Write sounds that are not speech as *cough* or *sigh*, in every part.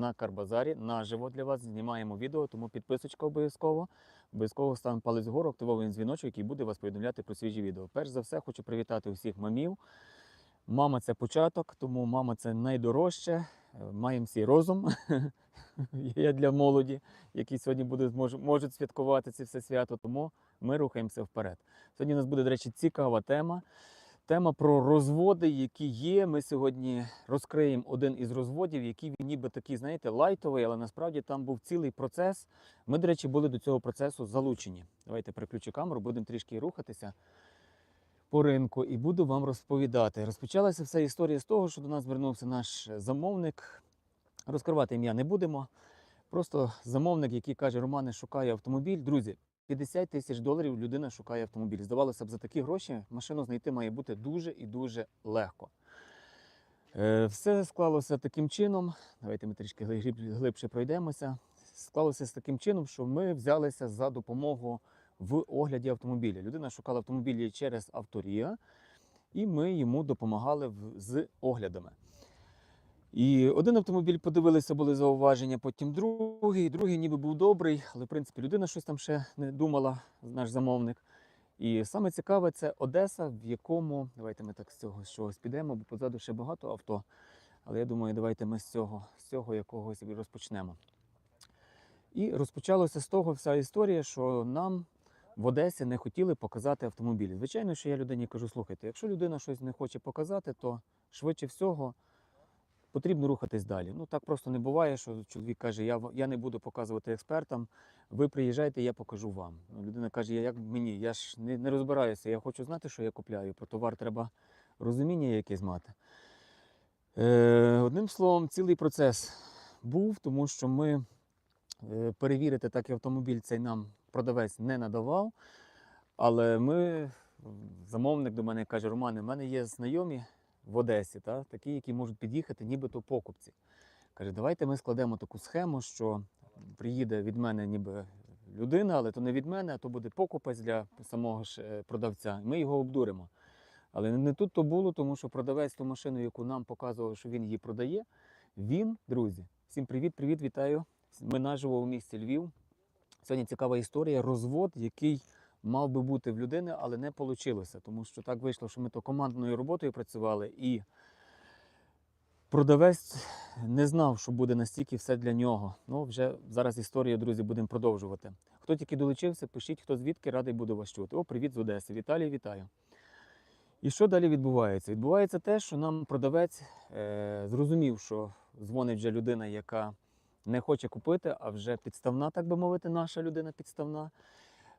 на Карбазарі наживо для вас. Знімаємо відео, тому підписочка обов'язково. Обов'язково ставимо палець вгору, активовуємо дзвіночок, який буде вас повідомляти про свіжі відео. Перш за все, хочу привітати усіх мамів. Мама це початок, тому мама це найдорожче. Е, Маємо всі розум. *laughs* Я для молоді, які сьогодні будуть, мож- можуть святкувати це все свято, тому ми рухаємося вперед. Сьогодні у нас буде, до речі, цікава тема. Тема про розводи, які є. Ми сьогодні розкриємо один із розводів, який він ніби такий, знаєте, лайтовий, але насправді там був цілий процес. Ми, до речі, були до цього процесу залучені. Давайте переключу камеру, будемо трішки рухатися по ринку і буду вам розповідати. Розпочалася вся історія з того, що до нас звернувся наш замовник. Розкривати ім'я не будемо. Просто замовник, який каже, Романе, шукає автомобіль. Друзі, 50 тисяч доларів людина шукає автомобіль. Здавалося б, за такі гроші машину знайти має бути дуже і дуже легко. Е, Все склалося таким чином. Давайте ми трішки глибше пройдемося. Склалося з таким чином, що ми взялися за допомогу в огляді автомобіля. Людина шукала автомобілі через авторія, і ми йому допомагали з оглядами. І один автомобіль подивилися, були зауваження, потім другий. Другий ніби був добрий, але в принципі людина щось там ще не думала, наш замовник. І саме цікаве це Одеса, в якому давайте ми так з цього з чогось підемо, бо позаду ще багато авто. Але я думаю, давайте ми з цього, з цього якогось розпочнемо. І розпочалося з того вся історія, що нам в Одесі не хотіли показати автомобіль. Звичайно, що я людині кажу: слухайте, якщо людина щось не хоче показати, то швидше всього потрібно рухатись далі. Ну так просто не буває, що чоловік каже, я, я не буду показувати експертам, ви приїжджайте, я покажу вам. Ну, людина каже, як мені, я ж не, не розбираюся, я хочу знати, що я купляю. Про товар треба розуміння якесь мати. Е, одним словом, цілий процес був, тому що ми е, перевірити так і автомобіль цей нам продавець не надавав. Але ми, замовник до мене каже, Романе, в мене є знайомі в Одесі, та, такі, які можуть під'їхати, нібито покупці. Каже, давайте ми складемо таку схему, що приїде від мене ніби людина, але то не від мене, а то буде покупець для самого ж е, продавця. Ми його обдуримо. Але не тут то було, тому що продавець ту машину, яку нам показував, що він її продає, він, друзі, всім привіт, привіт, вітаю. Ми наживо у місті Львів. Сьогодні цікава історія, розвод, який мав би бути в людини, але не вийшло. Тому що так вийшло, що ми то командною роботою працювали, і продавець не знав, що буде настільки все для нього. Ну, вже зараз історію, друзі, будемо продовжувати. Хто тільки долучився, пишіть, хто звідки радий буду вас чути. О, привіт з Одеси. Віталій, вітаю. І що далі відбувається? Відбувається те, що нам продавець е, зрозумів, що дзвонить вже людина, яка не хоче купити, а вже підставна, так би мовити, наша людина підставна.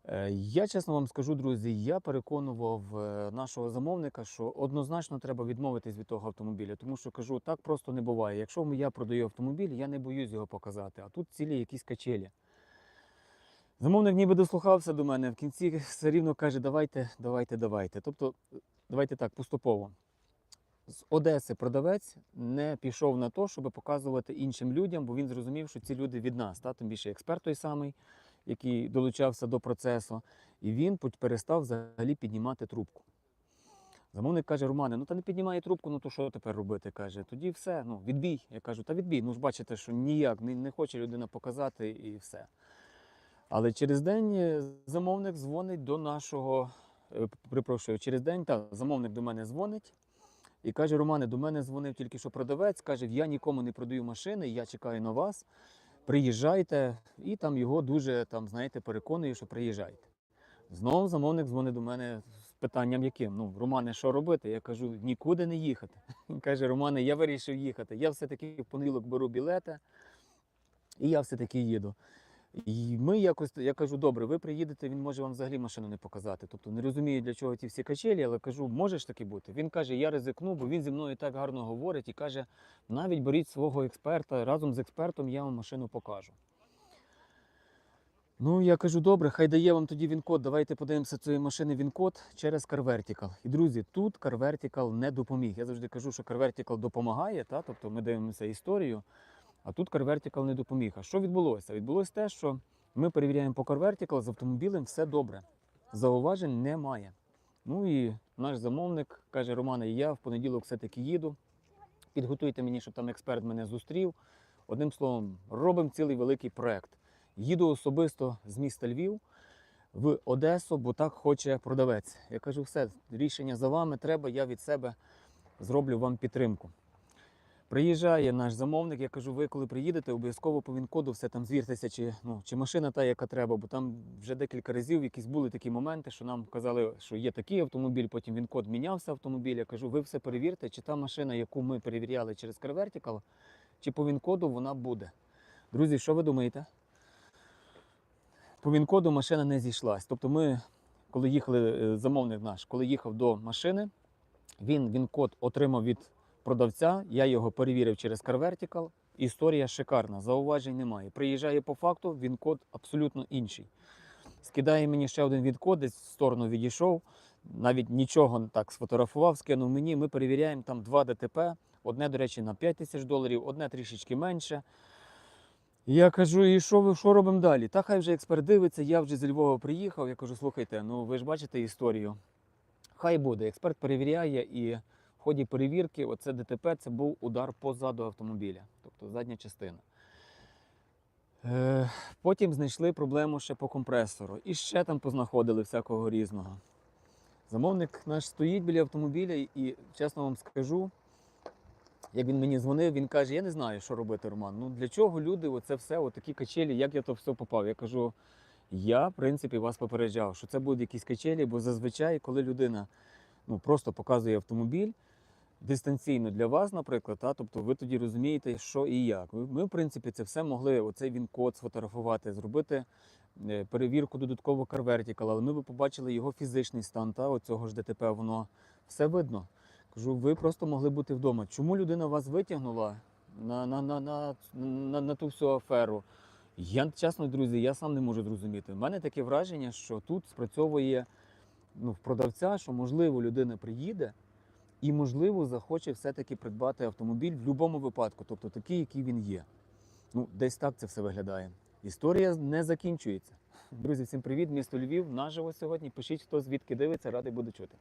Е, Я чесно вам скажу, друзі, я переконував е, нашого замовника, що однозначно треба відмовитись від того автомобіля, тому що кажу, так просто не буває. Якщо я продаю автомобіль, я не боюсь його показати, а тут цілі якісь качелі. Замовник ніби дослухався до мене, в кінці все рівно каже, давайте, давайте, давайте. Тобто, давайте так, поступово. З Одеси продавець не пішов на те, щоб показувати іншим людям, бо він зрозумів, що ці люди від нас, та? тим більше експерт той самий, який долучався до процесу, і він перестав взагалі піднімати трубку. Замовник каже, Романе, ну та не піднімає трубку, ну то що тепер робити? каже, тоді все, ну відбій. Я кажу, та відбій. Ну ж бачите, що ніяк не, не хоче людина показати і все. Але через день е, замовник дзвонить до нашого, е, припрошую, через день та, замовник до мене дзвонить і каже: Романе, до мене дзвонив тільки що продавець, каже, я нікому не продаю машини, я чекаю на вас. Приїжджайте, і там його дуже там, знаєте, переконує, що приїжджайте. Знову замовник дзвонить до мене з питанням, яким? Ну, Романе, що робити? Я кажу, нікуди не їхати. Він каже, Романе, я вирішив їхати. Я все-таки в понеділок беру білети, і я все-таки їду. І ми якось, я кажу, добре, ви приїдете, він може вам взагалі машину не показати. Тобто не розумію, для чого ті всі качелі, але кажу, може ж таки бути. Він каже, я ризикну, бо він зі мною так гарно говорить і каже, навіть беріть свого експерта, разом з експертом я вам машину покажу. Ну, я кажу, добре, хай дає вам тоді він-код. Давайте подивимося цієї машини він-код через CarVertical. І друзі, тут CarVertical не допоміг. Я завжди кажу, що CarVertical допомагає, та? тобто ми дивимося історію, а тут CarVertical не допоміг. А що відбулося? Відбулося те, що ми перевіряємо по CarVertical, з автомобілем все добре. Зауважень немає. Ну і наш замовник каже: Романе, я в понеділок все-таки їду. Підготуйте мені, щоб там експерт мене зустрів, Одним словом, робимо цілий великий проект. Їду особисто з міста Львів в Одесу, бо так хоче продавець. Я кажу, все, рішення за вами треба, я від себе зроблю вам підтримку. Приїжджає наш замовник, я кажу, ви коли приїдете, обов'язково по він-коду все там звіртеся, чи, ну, чи машина та, яка треба, бо там вже декілька разів якісь були такі моменти, що нам казали, що є такий автомобіль, потім він-код мінявся автомобіль. Я кажу, ви все перевірте, чи та машина, яку ми перевіряли через CarVertical, чи по він-коду вона буде. Друзі, що ви думаєте? По він-коду машина не зійшлась. Тобто ми, коли їхали, е, замовник наш, коли їхав до машини, він він-код отримав від продавця, я його перевірив через CarVertical. Історія шикарна, зауважень немає. Приїжджає по факту, він код абсолютно інший. Скидає мені ще один відкод, десь в сторону відійшов, навіть нічого так сфотографував, скинув мені. Ми перевіряємо там два ДТП. Одне, до речі, на 5 тисяч доларів, одне трішечки менше. Я кажу, і що що робимо далі? Та хай вже експерт дивиться, я вже зі Львова приїхав. Я кажу, слухайте, ну ви ж бачите історію. Хай буде. Експерт перевіряє і в ході перевірки, оце ДТП це був удар позаду автомобіля, тобто задня частина. Е, потім знайшли проблему ще по компресору. І ще там познаходили всякого різного. Замовник наш стоїть біля автомобіля, і чесно вам скажу, як він мені дзвонив, він каже: Я не знаю, що робити, Роман. Ну для чого люди, оце все, отакі качелі, як я то все попав? Я кажу, я, в принципі, вас попереджав, що це будуть якісь качелі, бо зазвичай, коли людина ну, просто показує автомобіль дистанційно для вас, наприклад, та, тобто ви тоді розумієте, що і як. Ми, в принципі, це все могли, оцей він код сфотографувати, зробити е, перевірку додатково CarVertical, але ми б побачили його фізичний стан, та, оцього ж ДТП, воно все видно. Кажу, ви просто могли бути вдома. Чому людина вас витягнула на, на, на, на, на, на ту всю аферу? Я чесно, друзі, я сам не можу зрозуміти. У мене таке враження, що тут спрацьовує ну, в продавця, що можливо людина приїде і, можливо, захоче все-таки придбати автомобіль в будь-якому випадку, тобто такий, який він є. Ну, десь так це все виглядає. Історія не закінчується. Друзі, всім привіт, місто Львів. Наживо сьогодні. Пишіть, хто звідки дивиться, радий буде чути.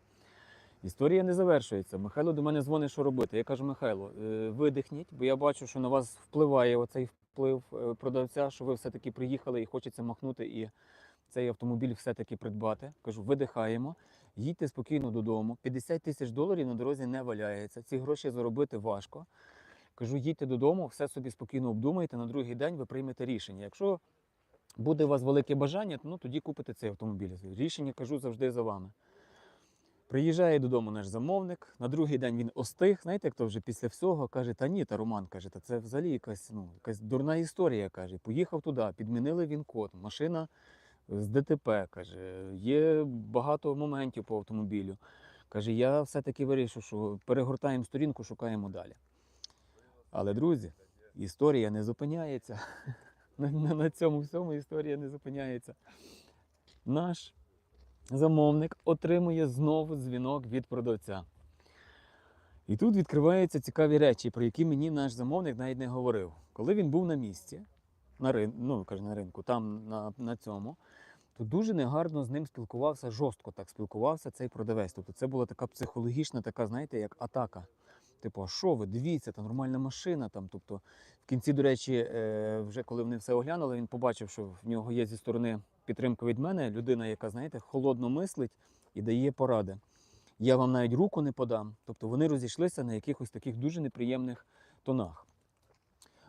Історія не завершується. Михайло до мене дзвонить, що робити. Я кажу, Михайло, е, видихніть, бо я бачу, що на вас впливає оцей вплив е, продавця, що ви все-таки приїхали і хочеться махнути і цей автомобіль все-таки придбати. Кажу, видихаємо, їдьте спокійно додому. 50 тисяч доларів на дорозі не валяється. Ці гроші заробити важко. Кажу, їдьте додому, все собі спокійно обдумайте. На другий день ви приймете рішення. Якщо буде у вас велике бажання, ну тоді купите цей автомобіль. Рішення кажу завжди за вами. Приїжджає додому наш замовник. На другий день він остиг. Знаєте, як то вже після всього каже: Та ні, та Роман каже, та це взагалі якась ну, якась дурна історія. каже. Поїхав туди, підмінили він код, машина з ДТП. каже, є багато моментів по автомобілю. Каже, я все-таки вирішив, що перегортаємо сторінку, шукаємо далі. Але, друзі, історія не зупиняється. *laughs* На, на, на цьому всьому історія не зупиняється. Наш замовник отримує знову дзвінок від продавця. І тут відкриваються цікаві речі, про які мені наш замовник навіть не говорив. Коли він був на місці, на, ну, каже, на ринку, там на, на цьому, то дуже негарно з ним спілкувався, жорстко так спілкувався цей продавець. Тобто це була така психологічна, така, знаєте, як атака. Типу, а що ви, дивіться, та нормальна машина. Там. Тобто, в кінці, до речі, е, вже коли вони все оглянули, він побачив, що в нього є зі сторони підтримка від мене, людина, яка, знаєте, холодно мислить і дає поради. Я вам навіть руку не подам. Тобто вони розійшлися на якихось таких дуже неприємних тонах.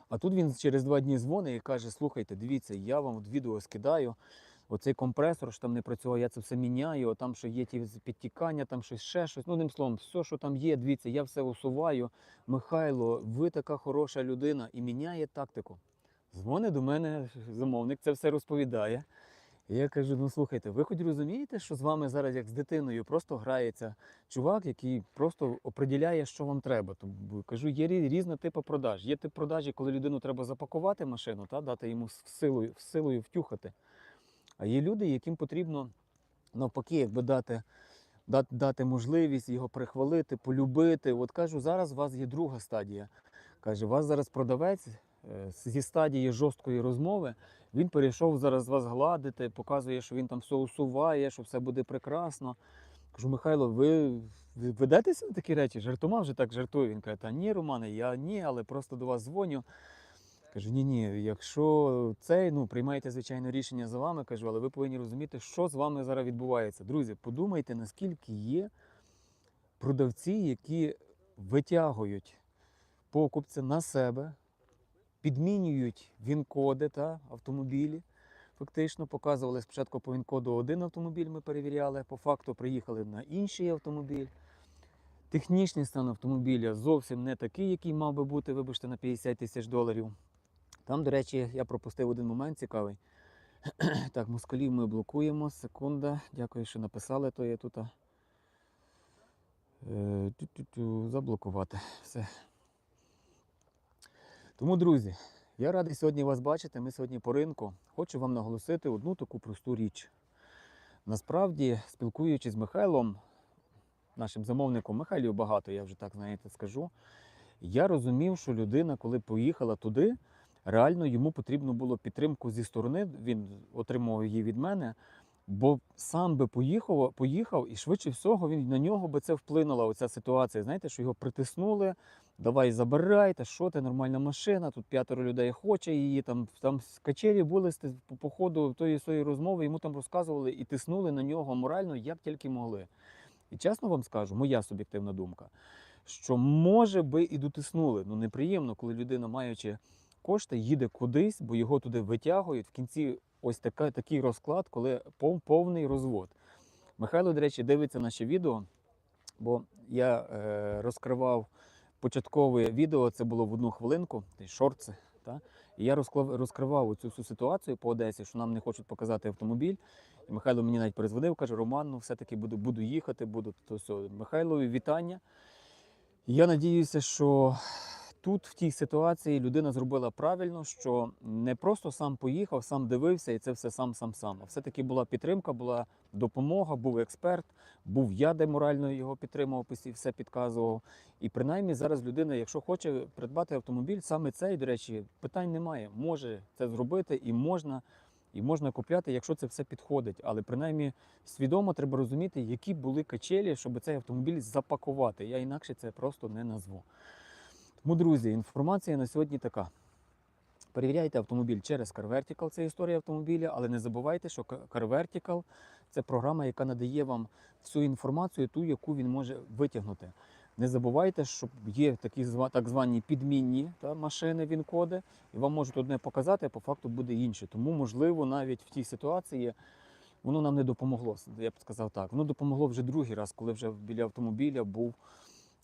А тут він через два дні дзвонить і каже: слухайте, дивіться, я вам відео скидаю. Оцей компресор, що там не працював, я це все міняю, там що є ті підтікання, там щось ще щось. Ну, одним словом, все, що там є, дивіться, я все усуваю. Михайло, ви така хороша людина і міняє тактику. Дзвонить до мене замовник, це все розповідає. І я кажу: ну слухайте, ви хоч розумієте, що з вами зараз, як з дитиною, просто грається чувак, який просто оприділяє, що вам треба. Тобто, кажу, є рі- різна типу продаж. Є тип продажі, коли людину треба запакувати машину, та, дати йому силою, силою втюхати. А є люди, яким потрібно навпаки, якби дати, дати, можливість його прихвалити, полюбити. От кажу, зараз у вас є друга стадія. Каже, у вас зараз продавець е, зі стадії жорсткої розмови. Він перейшов зараз вас гладити, показує, що він там все усуває, що все буде прекрасно. Кажу, Михайло, ви ведетеся на такі речі? Жартома вже так жартує. Він каже, та ні, Романе, я ні, але просто до вас дзвоню. Кажу, ні, ні, якщо цей, ну приймайте звичайно рішення за вами, кажу, але ви повинні розуміти, що з вами зараз відбувається. Друзі, подумайте, наскільки є продавці, які витягують покупця на себе, підмінюють він-коди та автомобілі. Фактично показували спочатку по він-коду один автомобіль, ми перевіряли, по факту приїхали на інший автомобіль. Технічний стан автомобіля зовсім не такий, який мав би бути, вибачте, на 50 тисяч доларів. Там, до речі, я пропустив один момент цікавий. *clears throat* Так, москалів ми блокуємо. Секунда. Дякую, що написали, то я тут. е, Заблокувати. Все. Тому, друзі, я радий сьогодні вас бачити. Ми сьогодні по ринку. Хочу вам наголосити одну таку просту річ. Насправді, спілкуючись з Михайлом, нашим замовником, Михайлів багато, я вже так знаєте, скажу. Я розумів, що людина, коли поїхала туди, реально йому потрібно було підтримку зі сторони. Він отримував її від мене. Бо сам би поїхав, поїхав, і швидше всього він на нього би це вплинула оця ситуація. Знаєте, що його притиснули, давай забирайте, що ти, нормальна машина, тут п'ятеро людей хоче її. Там там з качелі були по, по ходу тої своєї розмови, йому там розказували і тиснули на нього морально, як тільки могли. І чесно вам скажу, моя суб'єктивна думка, що може би і дотиснули. Ну неприємно, коли людина, маючи кошти, їде кудись, бо його туди витягують. В кінці ось така, такий розклад, коли пов- повний розвод. Михайло, до речі, дивиться наше відео, бо я е, розкривав початкове відео, це було в одну хвилинку, шорти. Та? І я розкривав цю всю ситуацію по Одесі, що нам не хочуть показати автомобіль. І Михайло мені навіть перезвонив, каже: Роман, ну все-таки буду, буду їхати, буду то все. Михайлові вітання. Я надіюся, що тут, в тій ситуації, людина зробила правильно, що не просто сам поїхав, сам дивився, і це все сам, сам, сам. А все-таки була підтримка, була допомога, був експерт, був я, де морально його підтримував, все підказував. І принаймні зараз людина, якщо хоче придбати автомобіль, саме цей, до речі, питань немає. Може це зробити і можна. І можна купляти, якщо це все підходить. Але принаймні свідомо треба розуміти, які були качелі, щоб цей автомобіль запакувати. Я інакше це просто не назву. Тому, друзі, інформація на сьогодні така. Перевіряйте автомобіль через CarVertical, це історія автомобіля, але не забувайте, що CarVertical – це програма, яка надає вам всю інформацію, ту, яку він може витягнути. Не забувайте, що є такі так звані підмінні та, машини він-коди, і вам можуть одне показати, а по факту буде інше. Тому, можливо, навіть в тій ситуації воно нам не допомогло. Я б сказав так. Воно допомогло вже другий раз, коли вже біля автомобіля був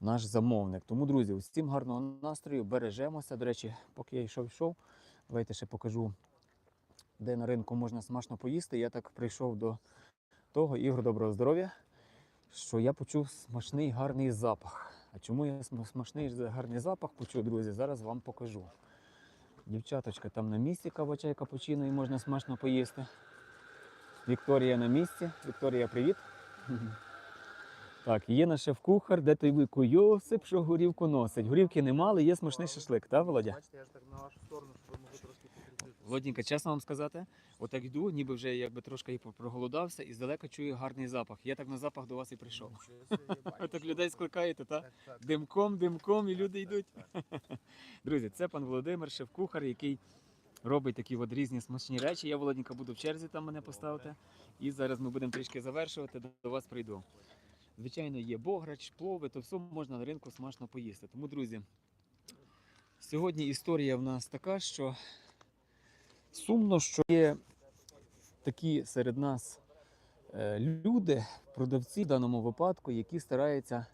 наш замовник. Тому, друзі, усім гарного настрою, бережемося. До речі, поки я йшов йшов, давайте ще покажу, де на ринку можна смачно поїсти. Я так прийшов до того, Ігор, доброго здоров'я, що я почув смачний гарний запах. А чому я смачний гарний запах почув, друзі? Зараз вам покажу. Дівчаточка там на місці кавачай капучино і можна смачно поїсти. Вікторія на місці. Вікторія, привіт. *laughs* Так, є наш шеф-кухар, де той вику Йосип, що горівку носить. Горівки нема, але є смачний шашлик, так, Володя? Бачите, я ж так на вашу сторону, щоб ви могли трошки підкріпити. Володінька, чесно вам сказати, отак йду, ніби вже якби трошки і проголодався, і здалека чую гарний запах. Я так на запах до вас і прийшов. Нічого собі, я бачу, Ви *laughs* так людей скликаєте, так? Димком, димком, і люди йдуть. *laughs* Друзі, це пан Володимир, шеф-кухар, який робить такі от різні смачні речі. Я, Володінька, буду в черзі там мене поставити. І зараз ми будемо трішки завершувати, до вас прийду. Звичайно, є бограч, плови, то все можна на ринку смачно поїсти. Тому, друзі, сьогодні історія в нас така, що сумно, що є такі серед нас е, люди, продавці в даному випадку, які стараються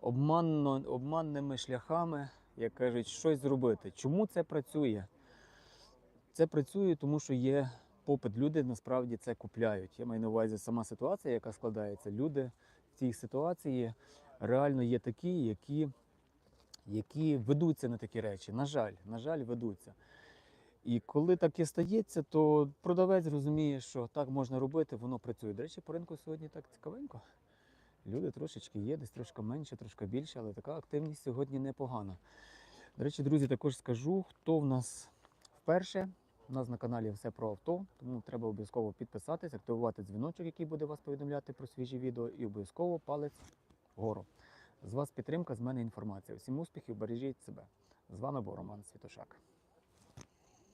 обманно, обманними шляхами, як кажуть, щось зробити. Чому це працює? Це працює, тому що є попит. Люди насправді це купляють. Я маю на увазі сама ситуація, яка складається. Люди в цій ситуації реально є такі, які, які ведуться на такі речі. На жаль, на жаль, ведуться. І коли таке стається, то продавець розуміє, що так можна робити, воно працює. До речі, по ринку сьогодні так цікавенько. Люди трошечки є, десь трошки менше, трошки більше, але така активність сьогодні непогана. До речі, друзі, також скажу, хто в нас вперше. У нас на каналі все про авто, тому треба обов'язково підписатись, активувати дзвіночок, який буде вас повідомляти про свіжі відео, і обов'язково палець вгору. З вас підтримка, з мене інформація. Всім успіхів, бережіть себе. З вами був Роман Світошак.